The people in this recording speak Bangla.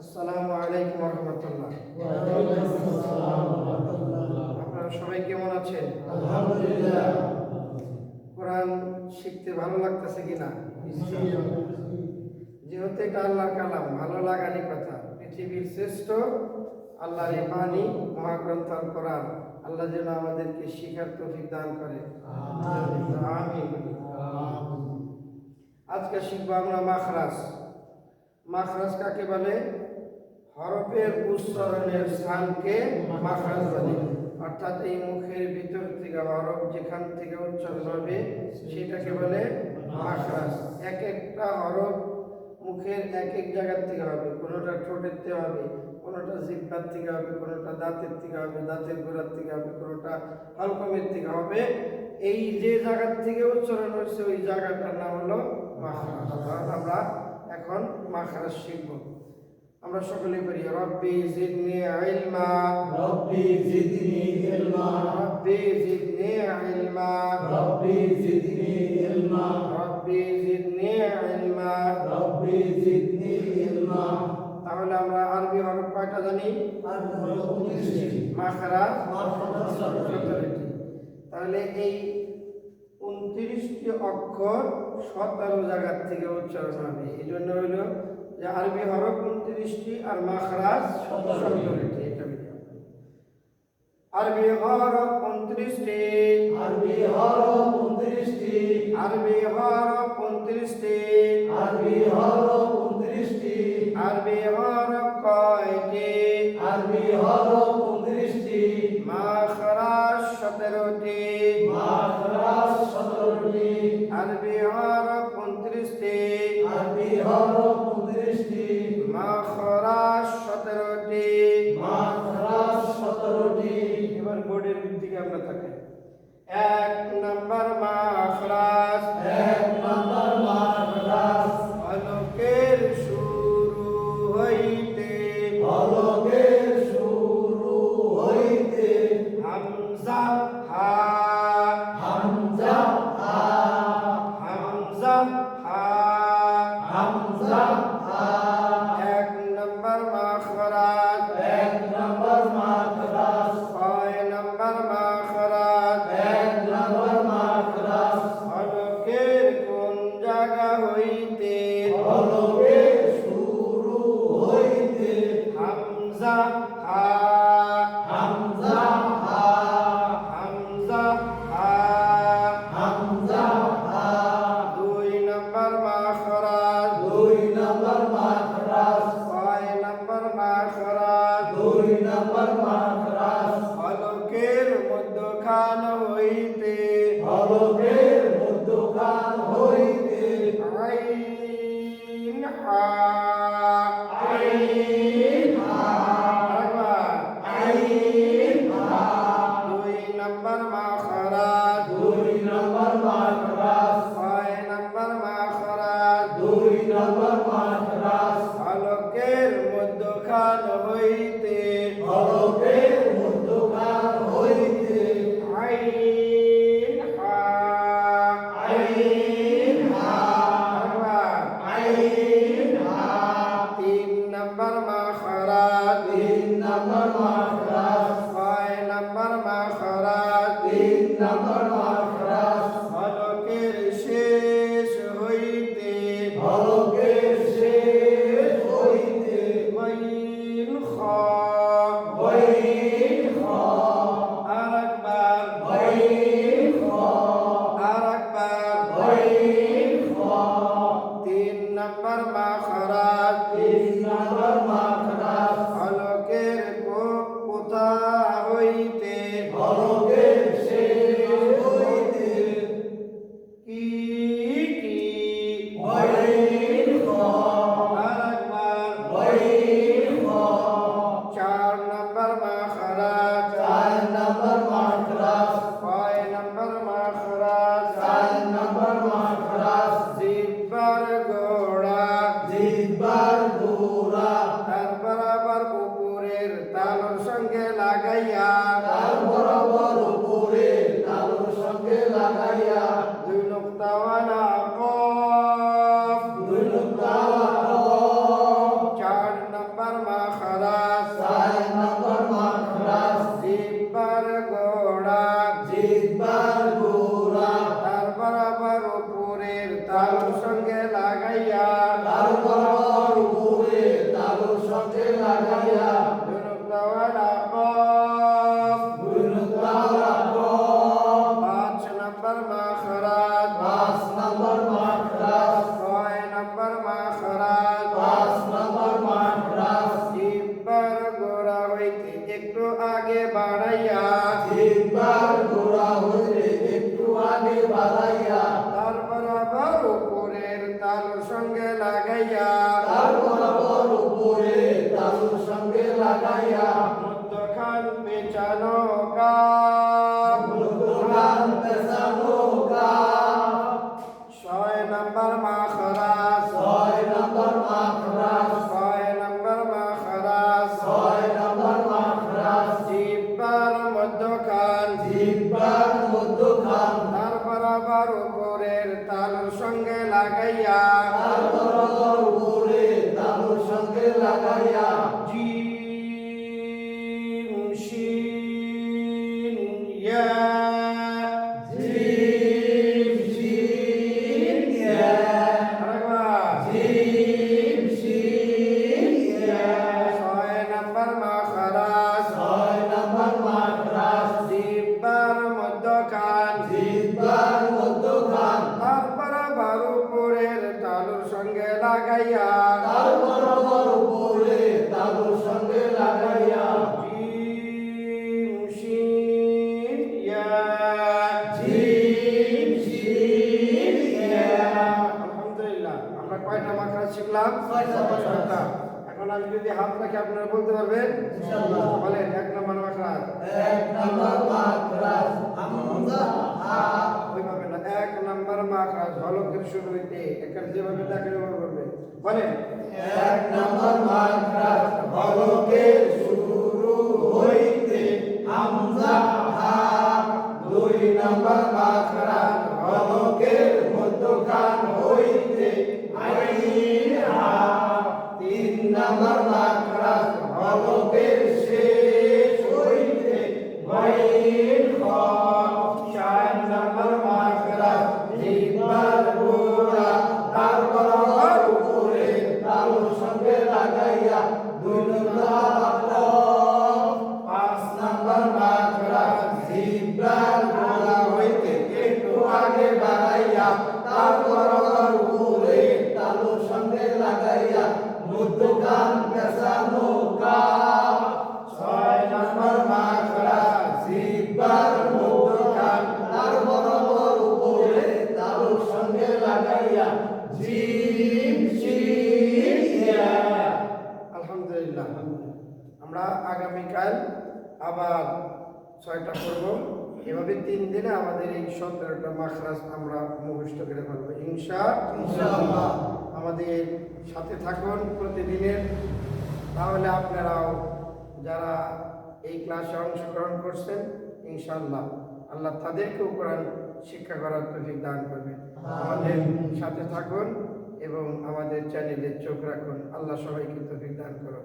আসসালামু আলাইকুম রহমতুল্লাহ আপনারা সবাই কেমন আছেন? কোরআন শিখতে ভালো লাগতেছে কিনা? যেহেতু এটা আল্লাহর কালাম ভালো লাগারই কথা। পৃথিবীর শ্রেষ্ঠ আল্লাহর বাণী মহাগ্রন্থ কোরআন আল্লাহ যেন আমাদেরকে শিখার তৌফিক দান করে। আজকে শিখব আমরা মাখরাজ। মাখরাজ কাকে বলে? হরফের উচ্চারণের স্থানকে মাখরাজ বলে। অর্থাৎ এই মুখের ভিতর থেকে হরফ যেখান থেকে উচ্চারণ হবে, সেটাকে বলে মাখরাজ। এক একটা হরফ মুখের এক এক জায়গার থেকে হবে। কোনোটা ঠোঁটের থেকে হবে, কোনোটা জিব্বার থেকে হবে, কোনোটা দাঁতের থেকে হবে, দাঁতের গোড়ার থেকে হবে, কোনোটা হালকমের থেকে হবে। এই যে জায়গার থেকে উচ্চারণ হচ্ছে ওই জায়গাটার নাম হলো মাখরাজ। আমরা এখন মাখরাজ শিখব। আমরা সকলে করি রব্বি জিদনি ইলমা। রব্বি জিদনি ইলমা। রব্বি জিদনি ইলমা। রব্বি জিদনি ইলমা। রব্বি জিদনি ইলমা। রব্বি জিদনি ইলমা। তাহলে আমরা আরবি হরফ কয়টা জানি? আর হলো 19টি মাখরাজ মাখরাজ তাহলে এই উনত্রিশটি অক্ষর সতেরো জায়গার থেকে উচ্চারণ হবে। এই জন্য হইল যে আরবি হরক উনত্রিশটি আর মাখরাজ সতেরোটি এটা আরবি হরফ উনত্রিশটি হামজা হামজা يعقوب ছয়টা এখন আমি যদি হাত রাখি আপনারা বলতে পারবেন? বলেন এক নম্বর মাখরাজ। এক নম্বর মাখরাজ। হামজা হা। ওইভাবে না এক নম্বর মাখরাজ হলকের শুরু হইতে এখানে যেভাবে দেখে ওভাবে বলবে বলেন। এক নম্বর মাখরাজ হলকের শুরু হইতে হামজা হা। দুই নম্বর মাখরাজ হলকের মধ্যখান হইতে লাগাইয়া মধ্যখান পেছানো কাপ ছয় নম্বর মাখরাজ জিহ্বার মধ্যখান তার বরাবর উপরে তালুর সঙ্গে লাগাইয়া জিম শিন আলহামদুলিল্লাহ আমরা আগামীকাল আবার ছয়টা করব এভাবে তিন দিনে আমাদের এই সতেরোটা মাখরাজ আমরা মুখস্থ করে ফেলব। ইনশা আমাদের সাথে থাকুন প্রতিদিনের। তাহলে আপনারাও যারা এই ক্লাসে অংশগ্রহণ করছেন ইনশাল্লাহ আল্লাহ তাদেরকেও কোরআন শিক্ষা করার প্রতি দান করবেন। আমাদের সাথে থাকুন এবং আমাদের চ্যানেলে চোখ রাখুন। আল্লাহ সবাইকে তফিক দান করুন